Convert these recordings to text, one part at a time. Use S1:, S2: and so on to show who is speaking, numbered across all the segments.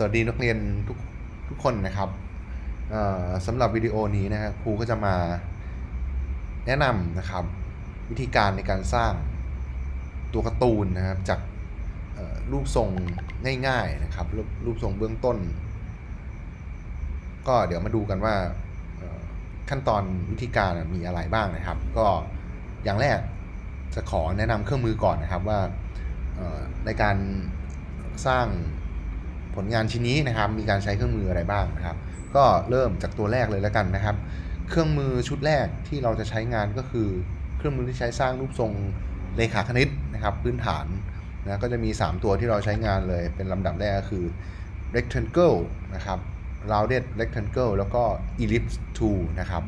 S1: สวัสดีนักเรียนทุกทุกคนนะครับสำหรับวิดีโอนี้นะครับครูก็จะมาแนะนำนะครับ วิธีการในการสร้างตัวการ์ตูนนะครับจากรูปทรงง่ายๆนะครับรูปรูปทรงเบื้องต้น ก็เดี๋ยวมาดูกันว่าขั้นตอนวิธีการมีอะไรบ้างนะครับ ก็อย่างแรกจะขอแนะนำเครื่องมือก่อนนะครับว่าในการสร้าง ผลงานชิ้นนี้นะครับมีการใช้เครื่องมืออะไรบ้างนะครับ ก็เริ่มจากตัวแรกเลยแล้วกันนะครับ เครื่องมือชุดแรกที่เราจะใช้งานก็คือ เครื่องมือที่ใช้สร้างรูปทรงเลขาคณิตนะครับ พื้นฐานนะก็จะมี 3 ตัวที่เราใช้งานเลย เป็นลำดับแรกก็คือ rectangle นะครับ rounded rectangle แล้วก็ ellipse tool นะครับ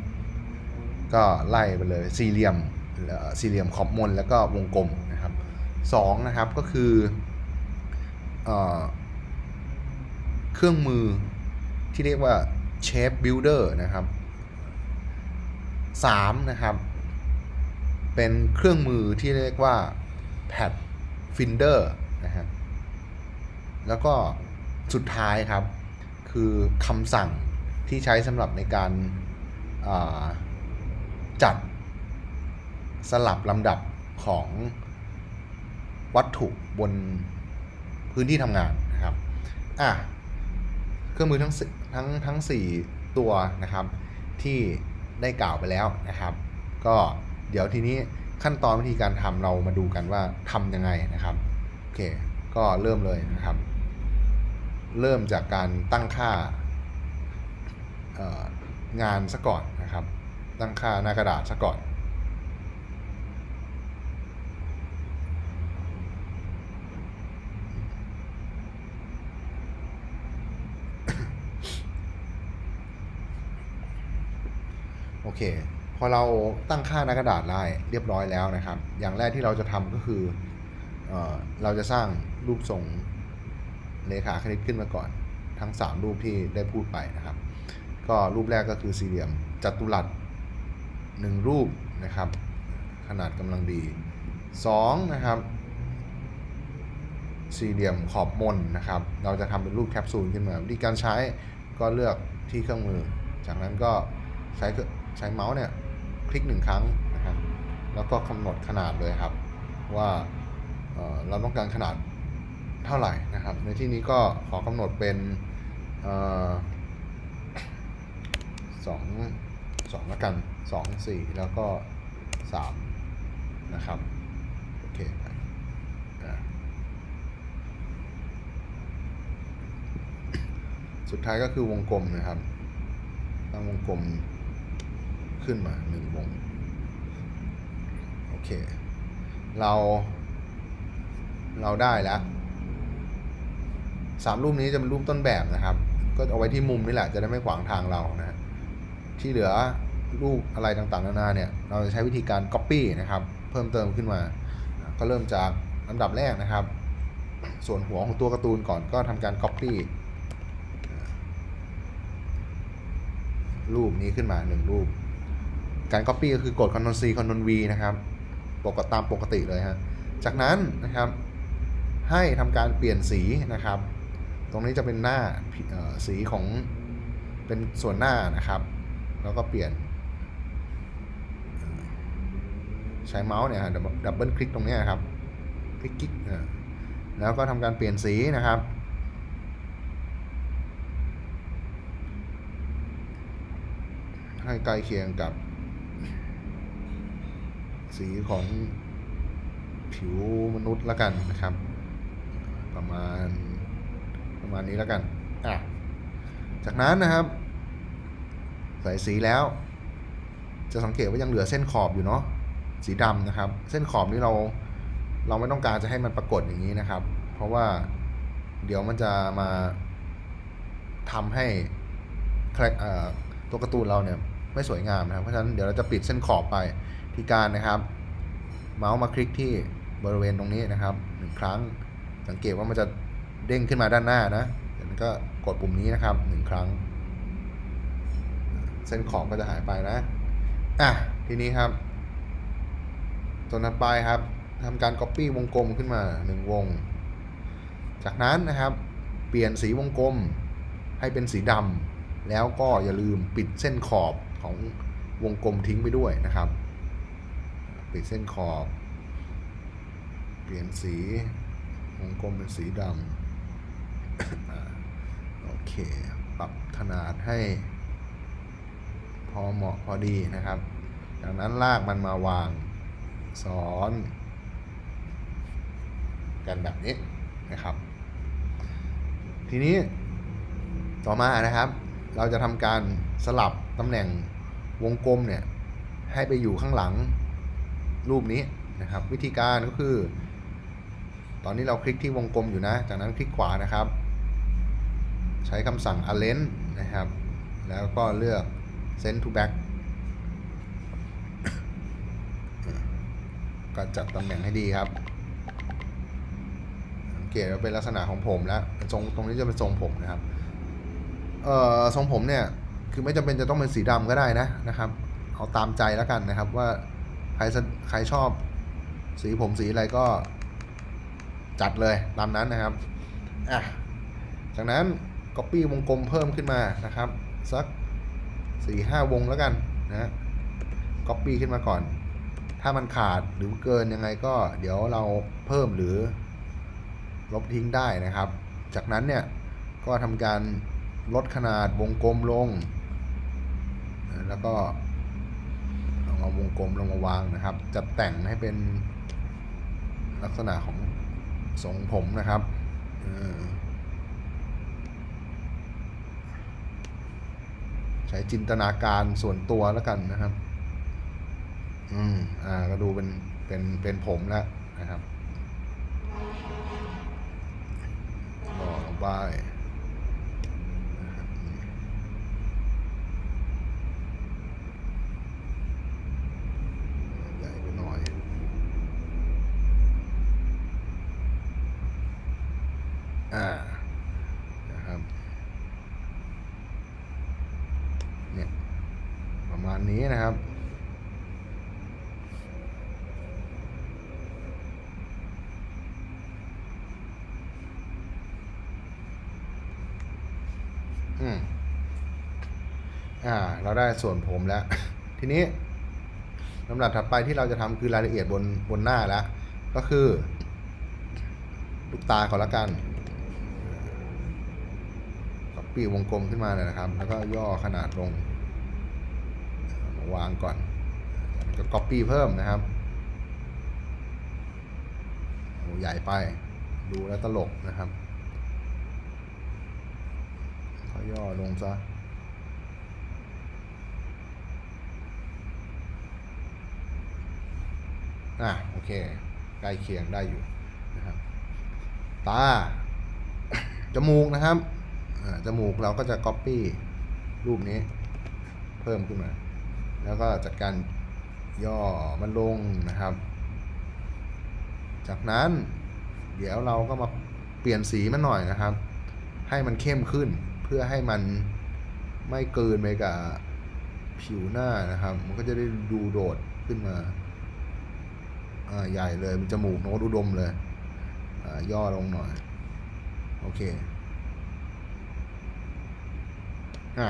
S1: ก็ไล่ไปเลยสี่เหลี่ยมสี่เหลี่ยมขอบมนแล้วก็วงกลมนะครับสองนะครับก็คืออ เครื่องมือที่เรียกว่า Shape Builder นะครับ 3 นะครับ เป็นเครื่องมือที่เรียกว่า Pad Finder นะครับแล้วก็สุดท้ายครับ คือคำสั่งที่ใช้สำหรับในการาจัดสลับลำดับของวัตถุบนพื้นที่ทำงานนะครับ อะ รื่องมือทั้งสี่ทั้งทั้ง 4 ตัวนะครับ ที่ได้กล่าวไปแล้วนะครับ ก็เดี๋ยวทีนี้ขั้นตอนวิธีการทำเรามาดูกันว่าทำยังไงนะครับโอเคก็เริ่มเลยนะครับ เริ่มจากการตั้งค่างานซะก่อนนะครับ ตั้งค่าหน้ากระดาษซะก่อน โอเค พอเราตั้งค่าหน้ากระดาษได้เรียบร้อยแล้วนะครับ อย่างแรกที่เราจะทำก็คือเออเราจะสร้างรูปทรงเลขาคณิตขึ้นมาก่อน ทั้ง 3 รูปที่ได้พูดไปนะครับ ก็รูปแรกก็คือสี่เหลี่ยมจัตุรัสหนึ่งรูปนะครับ ขนาดกำลังดี2นะครับสี่เหลี่ยมขอบมนนะครับ เราจะทำเป็นรูปแคปซูลขึ้นมา วิธีการใช้ก็เลือกที่เครื่องมือ จากนั้นก็ใช้เครื่ ใช้เมาส์เนี่ยคลิกหนึ่งครั้งนะครับแล้วก็กำหนดขนาดเลยครับ ว่าเเราต้องการขนาดเท่าไหร่นะครับ ในที่นี้ก็ขอกำหนดเป็นสองสองละกันสองสี่แล้วก็สามนะครับโอเคไปสุดท้ายก็คือวงกลมนะครับตั้งวงกลม ขึ้นมาหนึ่งวงโอเค เราเราได้แล้วสามรูปนี้จะเป็นรูปต้นแบบนะครับ ก็เอาไว้ที่มุมนี่แหละจะได้ไม่ขวางทางเรานะที่เหลือรูปอะไรต่างๆนานาเนี่ย เราจะใช้วิธีการ Copy นะครับ เพิ่มเติมขึ้นมา ก็เริ่มจากลำดับแรกนะครับ ส่วนหัวของตัวการ์ตูนก่อนก็ทำการ Copy รูปนี้ขึ้นมาหนึ่งรูป การ Copy ก็คือกด Ctrl C Ctrl V นะครับปกติตามปกติเลยฮะจากนั้นนะครับ ให้ทำการเปลี่ยนสีนะครับ ตรงนี้จะเป็นหน้าสีของเป็นส่วนหน้านะครับ แล้วก็เปลี่ยน ใช้เมาส์เนี่ยฮะดับเบิลคลิกตรงนี้ยครับคลิกคลิกแล้วก็ทำการเปลี่ยนสีนะครับให้ใกล้เคียงกับ สีของผิวมนุษย์ละกันนะครับ ประมาณประมาณนี้แล้วกันอะจากนั้นนะครับ ใส่สีแล้ว จะสังเกตว่ายังเหลือเส้นขอบอยู่เนาะสีดำนะครับ เส้นขอบนี้เราเราไม่ต้องการจะให้มันปรากฏอย่างนี้นะครับ เพราะว่าเดี๋ยวมันจะมาทำให้คตัวการ์ตูนเราเนี่ยไม่สวยงามนะครับ เพราะฉะนั้นเดี๋ยวเราจะปิดเส้นขอบไปที่การนะครับ เมาส์มาคลิกที่บริเวณตรงนี้นะครับหนึ่งครั้ง สังเกตว่ามันจะเด้งขึ้นมาด้านหน้านะจากนั้นก็กดปุ่มนี้นะครับหนึ่งครั้ง เส้นขอบก็จะหายไปนะอะทีนี้ครับตัวถัดไปครับทำการ Copy วงกลมขึ้นมาหนึ่งวง จากนั้นนะครับเปลี่ยนสีวงกลมให้เป็นสีดำแล้วก็อย่าลืมปิดเส้นขอบของวงกลมทิ้งไปด้วยนะครับ ปิดเส้นขอบ เปลี่ยนสีวงกลมเป็นสีดำโอเค ปรับขนาดให้ พอเหมาะพอดีนะครับ จากนั้นลากมันมาวางซ้อน กันแบบนี้นะครับ ทีนี้ต่อมานะครับ เราจะทำการสลับตำแหน่งวงกลมเนี่ยให้ไปอยู่ข้างหลัง รูปนี้นะครับ วิธีการก็คือ ตอนนี้เราคลิกที่วงกลมอยู่นะ จากนั้นคลิกขวานะครับ ใช้คำสั่ง Allen นะครับ แล้วก็เลือก Send to back ก็จัดตำแหน่งให้ดีครับสังเกตว่าเป็นลักษณะของผมแล้วทรงตรงนี้จะเป็นทรงผมนะครับเอ่อทรงผมเนี่ย คือไม่จำเป็นจะต้องเป็นสีดำก็ได้นะนะครับ เอาตามใจแล้วกันนะครับว่า ครใครชอบสีผมสีอะไรก็จัดเลยตามนั้นนะครับ อะ จากนั้น Copy วงกลมเพิ่มขึ้นมานะครับ สักสี่ห้าวงแล้วกันนะ Copy ขึ้นมาก่อน ถ้ามันขาดหรือเกินยังไงก็ เดี๋ยวเราเพิ่มหรือ ลบทิ้งได้นะครับ จากนั้นเนี่ยก็ทำการลดขนาดวงกลมลง แล้วก็ เอาวงกลมลงมาวางนะครับจัดแต่งให้เป็นลักษณะของทรงผมนะครับใช้จินตนาการส่วนตัวแล้วกันนะครับ อืม อ่า ก็ดูเป็น เป็น เป็นผมแล้วนะครับหล่อลงไปนะครับนี่ใหญ่ไปหน่อย อ่า นะครับ เนี่ย ประมาณนี้นะครับ อืม อ่า เราได้ส่วนผมแล้ว ทีนี้ลำดับถัดไปที่เราจะทำคือรายละเอียดบนบนหน้าแล้ว ก็คือลูกตาก่อละกันก็ปีวงกลมขึ้นมาเลยนะครับ แล้วก็ย่อขนาดลง วางก่อนแล้วก็ copy เพิ่มนะครับโอ้ใหญ่ไป ดูแล้วตลกนะครับ ก็ย่อลงซะ อะโอเคใกล้เคียงได้อยู่นะครับตา จมูกนะครับจมูกเราก็จะ Copy รูปนี้เพิ่มขึ้นมา แล้วก็จัดการย่อมันลงนะครับ จากนั้นเดี๋ยวเราก็มาเปลี่ยนสีมันหน่อยนะครับ ให้มันเข้มขึ้นเพื่อให้มันไม่เกินไปกับผิวหน้านะครับ มันก็จะได้ดูโดดขึ้นมา ใหญ่เลยมันจมูกโน้ตอุดมเลยย่อลงหน่อย โอเคอะ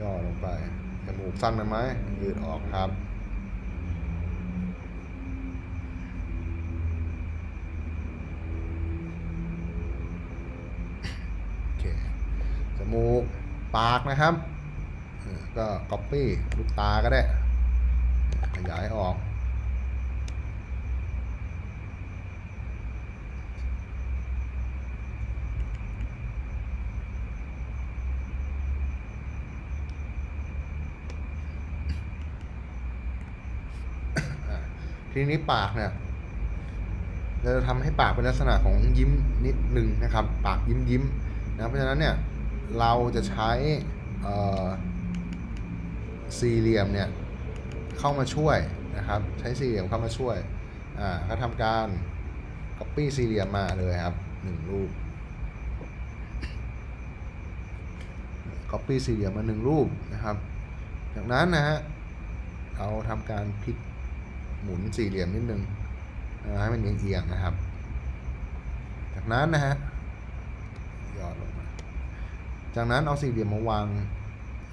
S1: ย่อลงไป จมูกสั้นไปไหมยืดออกครับโอเคจมูก ปากนะครับ ก็ copy ลูกตาก็ได้ ขยายออก อะ ทีนี้ปากเนี่ยเราจะทำให้ปากเป็นลักษณะของยิ้มนิดหนึ่งนะครับ ปากยิ้มยิ้มนะเพราะฉะนั้นเนี่ยเราจะใช้สี่เหลี่ยมเนี่ยเข้ามาช่วยนะครับ ใช้สี่เหลี่ยมเข้ามาช่วยอ่าก็ทำการ copy สี่เหลี่ยมมาเลยครับหนึ่งรูป copy สี่เหลี่ยมมาหนึ่งรูปนะครับ จากนั้นนะฮะเราทำการพลิก หมุนสี่เหลี่ยมนิดนึงให้มันเอียงๆนะครับ จากนั้นนะฮะหย่อนลงจากนั้นเอาสี่เหลี่ยมมาวาง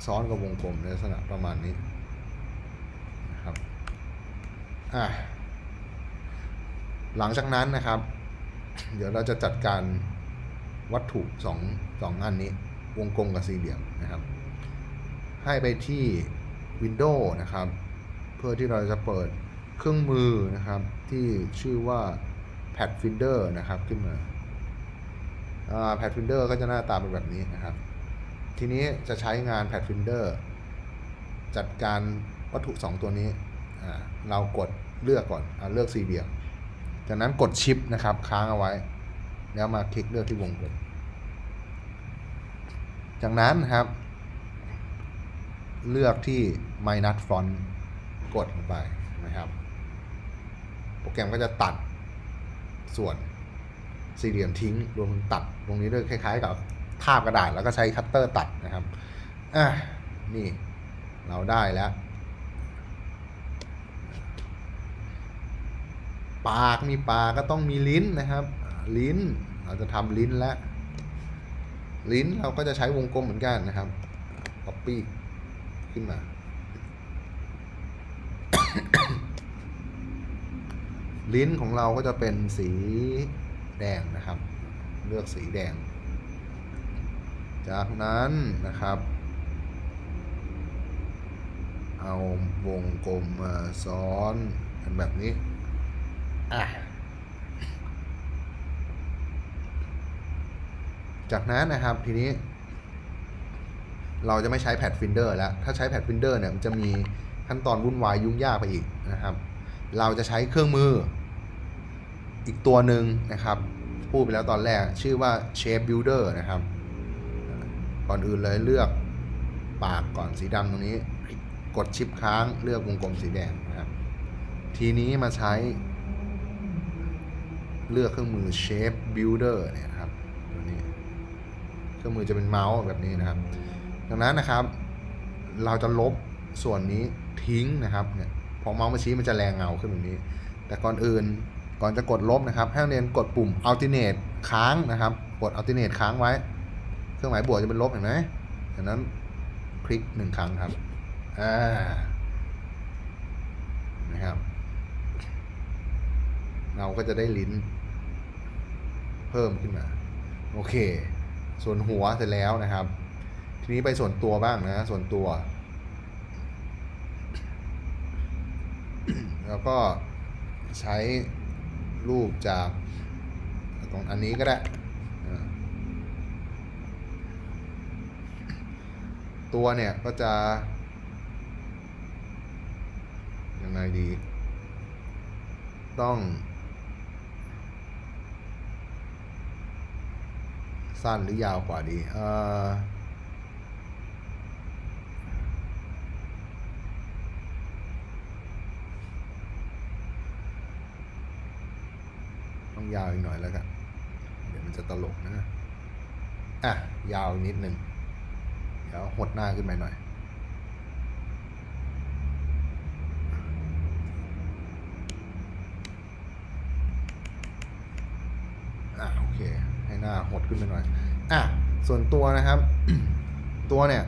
S1: ซ้อนกับวงกลมในลักษณะประมาณนี้นะครับอะหลังจากนั้นนะครับ เดี๋ยวเราจะจัดการวัตถุสองสองอันนี้ วงกลมกับสี่เหลี่ยมนะครับ ให้ไปที่ Windows นะครับ เพื่อที่เราจะเปิด เครื่องมือนะครับที่ชื่อว่า Pad Finder นะครับขึ้นมาอ่า Pad Finder ก็จะหน้าตาเป็นแบบนี้นะครับ ทีนี้จะใช้งาน Pad Finder จัดการวัตถุ 2 ตัวนี้ เรากดเลือกก่อนเอเลือกสี่เหลี่ยม จากนั้นกดชิปนะครับค้างเอาไว้ แล้วมาคลิกเลือกที่วงกลม จากนั้นครับ เลือกที่ minus font กดลงไปนะครับ แกรมก็จะตัดส่วนสี่เหลี่ยมทิ้งรวมถึงตัดตรงนี้ด้วยคล้าย ๆ กับทาบกระดาษแล้วก็ใช้คัตเตอร์ตัดนะครับอะนี่เราได้แล้ว ปากมีปากก็ต้องมีลิ้นนะครับ ลิ้นเราจะทำลิ้นแล้วลิ้นเราก็จะใช้วงกลมเหมือนกันนะครับ copy ขึ้นมา ลิ้นของเราก็จะเป็นสีแดงนะครับ เลือกสีแดง จากนั้นนะครับ เอาวงกลมมาซ้อนกันแบบนี้ อะ จากนั้นนะครับทีนี้ เราจะไม่ใช้แพดฟินเดอร์แล้ว ถ้าใช้แพดฟินเดอร์เนี่ยมันจะมีขั้นตอนวุ่นวายยุ่งยากไปอีกนะครับ เราจะใช้เครื่องมืออีกตัวหนึ่งนะครับ พูดไปแล้วตอนแรกชื่อว่า Shape Builder นะครับ ก่อนอื่นเลยเลือกปากก่อนสีดำตรงนี้ กดชิปค้างเลือกวงกลมสีแดงนะครับ ทีนี้มาใช้เลือกเครื่องมือ Shape Builder เนี่ยครับตัวนี้เครื่องมือจะเป็นเมาส์แบบนี้นะครับ ดังนั้นนะครับ เราจะลบส่วนนี้ทิ้งนะครับเนี่ย พอเมาส์มาชี้มันจะแรงเงาขึ้นแบบนี้ แต่ก่อนอื่นก่อนจะกดลบนะครับให้นักเรียนกดปุ่ม alternate ค้างนะครับ กด alternate ค้างไว้ เครื่องหมายบวกจะเป็นลบเห็นไหมจากนั้นคลิกหนึ่งครั้งครับอ่านะครับ เราก็จะได้ลิ้น เพิ่มขึ้นมา โอเค ส่วนหัวเสร็จแล้วนะครับ ทีนี้ไปส่วนตัวบ้างนะ ส่วนตัว แล้วก็ใช้รูปจากตรงอันนี้ก็ได้ ตัวเนี่ยก็จะ ยังไงดี ต้อง สั้นหรือยาวกว่าดี เอ่อต้อง ยาวอีกหน่อยแล้วกันเดี๋ยวมันจะตลกนะอะยาวอีกนิดหนึ่งเดี๋ยวหดหน้าขึ้นไปหน่อยอะโอเค ให้หน้าหดขึ้นไปหน่อยอะส่วนตัวนะครับ ตัวเนี่ย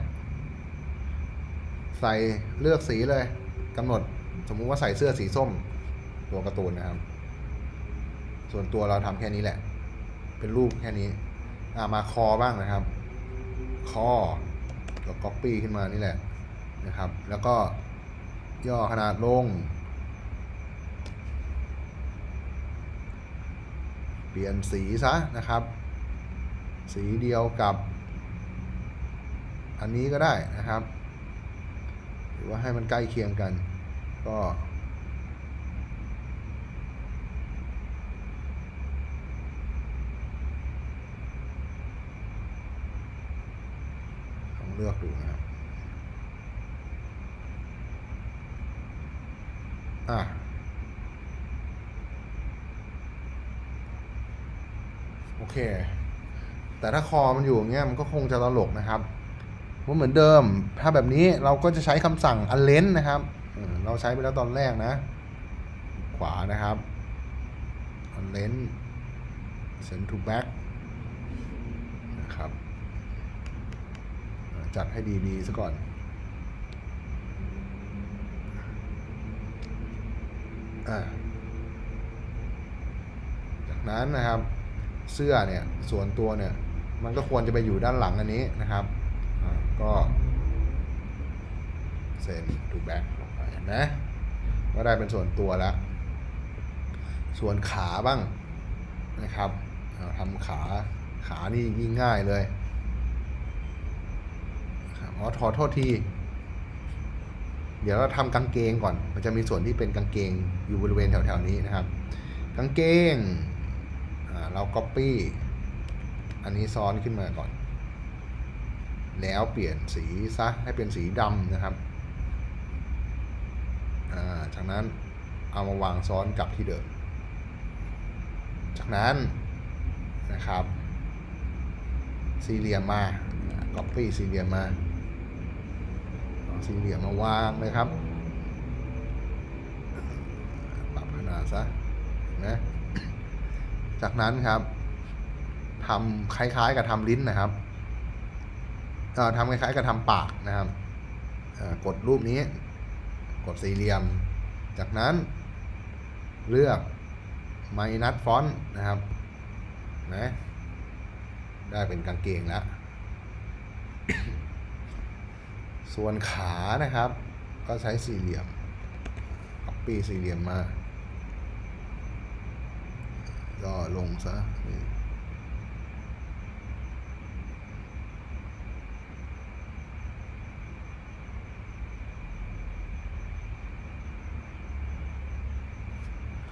S1: ใส่เลือกสีเลยกำหนด สมมุติว่าใส่เสื้อสีส้ม ตัวการ์ตูนนะครับ ส่วนตัวเราทำแค่นี้แหละ เป็นรูปแค่นี้อะมาคอบ้างนะครับ คอก็ก๊อปปี้ขึ้นมานี่แหละนะครับ แล้วก็ย่อขนาดลง เปลี่ยนสีซะนะครับ สีเดียวกับ อันนี้ก็ได้นะครับ หรือว่าให้มันใกล้เคียงกัน ก็ลอง เลือกดูนะครับอะโอเค แต่ถ้าคอมันอยู่อย่างเงี้ยมันก็คงจะตลกนะครับว่าเหมือนเดิม ถ้าแบบนี้เราก็จะใช้คำสั่ง a l e n นะครับเออเราใช้ไปแล้วตอนแรกนะ ขวานะครับ a l e n send to back นะครับ จัดให้ดีๆซะก่อนอาจากนั้นนะครับ เสื้อเนี่ยส่วนตัวเนี่ย มันก็ควรจะไปอยู่ด้านหลังอันนี้นะครับก็เซนทูแบ็กลงไปเห็นไหมก็ได้เป็นส่วนตัวแล้ว ส่วนขาบ้างนะครับทำขาขานี่ยิ่งง่ายเลย อ๋อขอโทษที เดี๋ยวเราทำกางเกงก่อน มันจะมีส่วนที่เป็นกางเกงอยู่บริเวณแถวๆนี้นะครับ กางเกงอ่าเรา copy อันนี้ซ้อนขึ้นมาก่อน แล้วเปลี่ยนสีซะให้เป็นสีดำนะครับจากนั้นเอามาวางซ้อนกลับที่เดิม จากนั้นนะครับ สี่เหลี่ยมมา copy สี่เหลี่ยมมาเอา สี่เหลี่ยมมาวางเลยครับ ปรับขนาดซะนะจากนั้นครับทำคล้ายๆ กับทำลิ้นนะครับทำคล้ายๆ กับทำปากนะครับกดรูปนี้ กดสี่เหลี่ยม จากนั้น เลือกไมนัสฟอนต์นะครับนะได้เป็นกางเกงแล้ว ส่วนขานะครับ ก็ใช้สี่เหลี่ยม copy สี่เหลี่ยมมาก็ลงซะนี่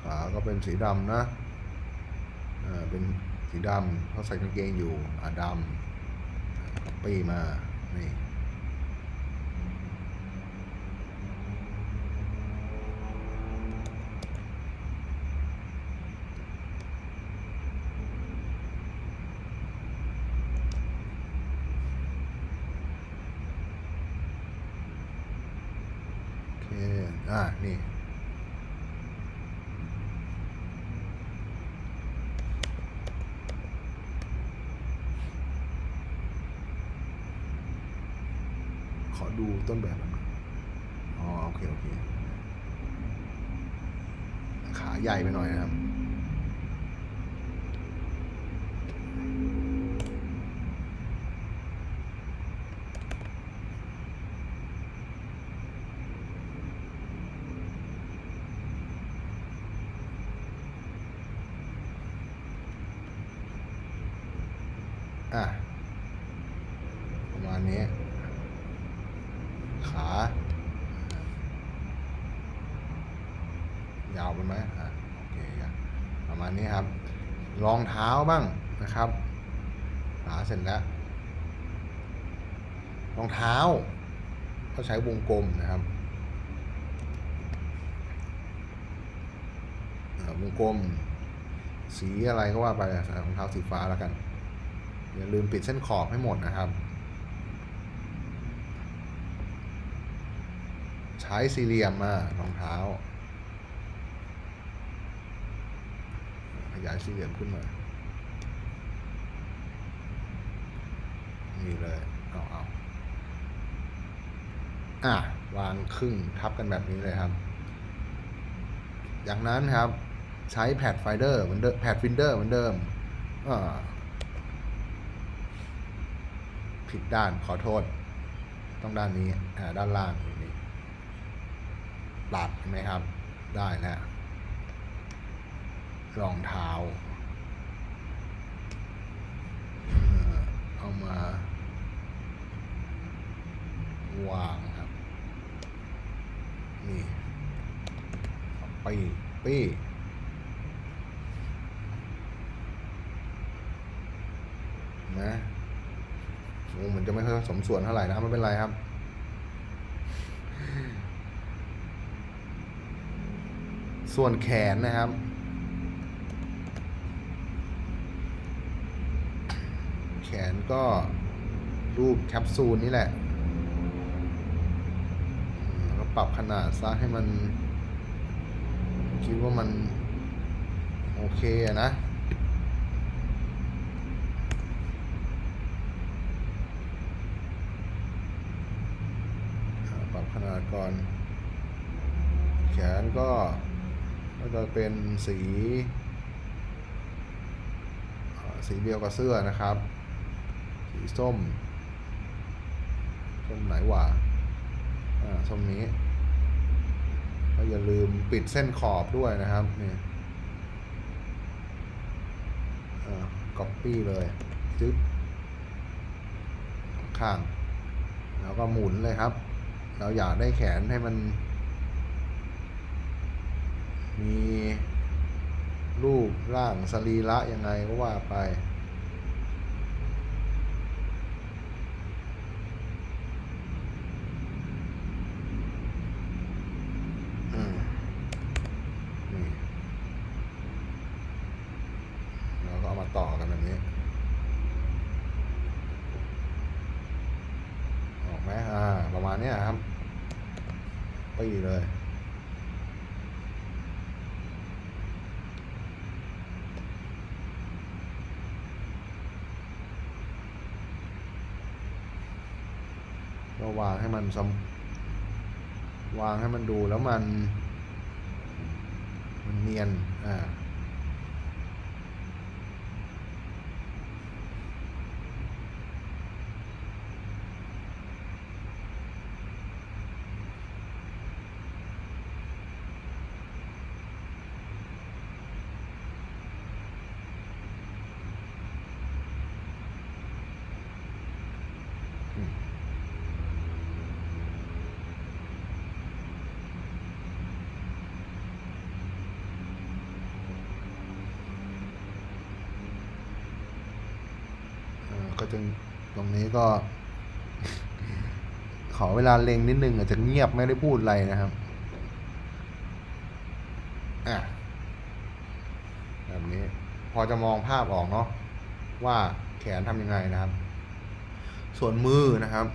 S1: ขาก็เป็นสีดำนะ อ่า เป็นสีดำเขาใส่กางเกงอยู่ อ่าดำปีมา นี่ โอเค อ่า นี่ ขอดูต้นแบบหน่อยอ๋อ โอเค โอเค ขาใหญ่ไปหน่อยนะครับ อะประมาณนี้ ขายาวไปไหมอะโอเคครับประมาณนี้ครับรองเท้าบ้างนะครับ หาเสร็จแล้ว รองเท้า ก็ใช้วงกลมนะครับวงกลม สีอะไรก็ว่าไปรองเท้าสีฟ้าแล้วกัน อย่าลืมปิดเส้นขอบให้หมดนะครับ ใช้สี่เหลี่ยมมารองเท้า ขยายสี่เหลี่ยมขึ้นมานี่เลย เอาเอาอะ วางครึ่งทับกันแบบนี้เลยครับอย่างนั้นครับ ใช้แพดไฟเดอร์เหมือนเดิมแพดฟินเดอร์เหมือนเดิมอ่า ผิดด้านขอโทษ ต้องด้านนี้ด้านล่างนี่ตัดเห็นไหมครับ ได้แล้วรองเท้าเออเอามาวางครับ นี่ปีปีนะ โอ้มันจะไม่ค่อยสมส่วนเท่าไหร่นะไม่เป็นไรครับ ส่วนแขนนะครับ แขนก็รูปแคปซูลนี่แหละแล้วก็ปรับขนาดซะให้มัน คิดว่ามัน โอเคนะ ขนาด ก่อน แขนก็ก็จะเป็นสี สีเดียวกับเสื้อนะครับ สีส้ม ส้มไหนวะอ่าส้มนี้ ก็อย่าลืมปิดเส้นขอบด้วยนะครับนี่อ่า copy เลยจึ๊บข้าง แล้วก็หมุนเลยครับ เราอยากได้แขนให้มัน มีรูปร่างสรีระยังไงก็ว่าไป อืมนี่เราก็เอามาต่อกันแบบนี้ ออกไหมอ่า ประมาณ เนี้ยครับปีเลยก็วางให้มันสำวางให้มันดูแล้วมัน มันเนียน อ่า เอ่อ ก็จะตรงนี้ก็ ขอเวลาเล็งนิดนึงอาจจะเงียบไม่ได้พูดอะไรนะครับอะแบบนี้พอจะมองภาพออกเนาะว่าแขนทำยังไงนะครับ ส่วนมือนะครับ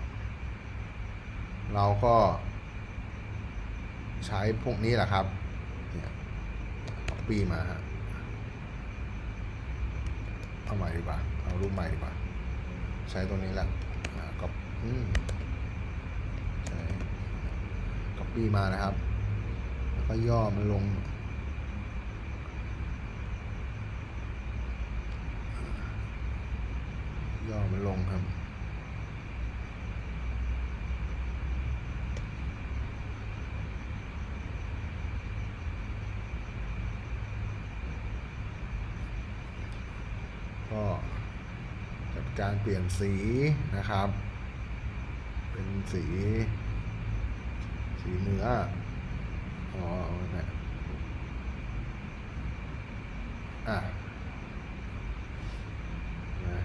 S1: เราก็ใช้พวกนี้แหละครับเนี่ยปีมาฮะเอาใหม่ดีกว่า เอารูปใหม่ดีกว่า ใช้ตัวนี้แหละก็ใช้ก็ปีมานะครับ แล้วก็ย่อมันลง ย่อมันลงครับ ก็จัดการเปลี่ยนสีนะครับ เป็นสี สีเนื้ออ๋อเอาไว้อะนะ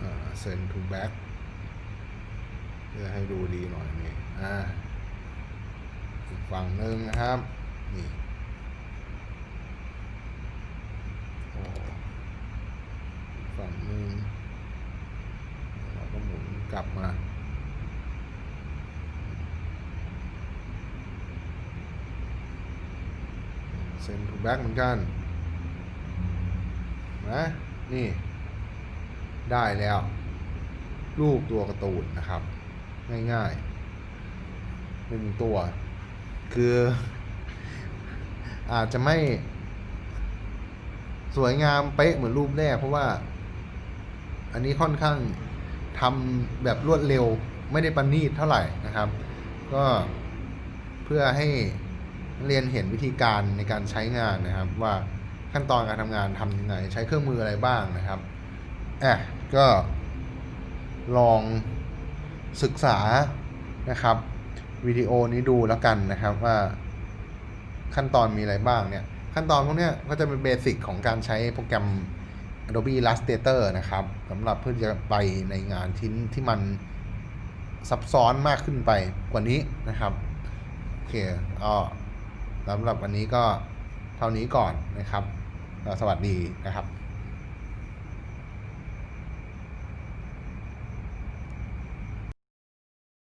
S1: อ่า send to back เพื่อให้ดูดีหน่อยนี่อ่า อีกฝั่งหนึ่งนะครับ นี่โอ้ฝั่งหนึ่งเราก็หมุนกลับมาเซ็นทูแบ็กเหมือนกันนะนี่ ได้แล้ว รูปตัวการ์ตูนนะครับ ง่ายๆหนึ่งตัว คือ อาจจะไม่สวยงามเป๊ะเหมือนรูปแรก เพราะว่า อันนี้ค่อนข้างทำแบบรวดเร็วไม่ได้ประณีตเท่าไหร่นะครับ ก็เพื่อให้เรียนเห็นวิธีการในการใช้งานนะครับ ว่าขั้นตอนการทำงานทำยังไงใช้เครื่องมืออะไรบ้างนะครับอะก็ลองศึกษานะครับ วิดีโอนี้ดูแล้วกันนะครับว่าขั้นตอนมีอะไรบ้างเนี่ย ขั้นตอนพวกเนี้ยก็จะเป็นเบสิกของการใช้โปรแกรม Adobe Illustrator นะครับสำหรับเพื่อจะไปในงานที่ที่มันซับซ้อนมากขึ้นไปกว่านี้นะครับโอเคก็สำหรับวันนี้ก็เท่านี้ก่อนนะครับ สวัสดีนะครับ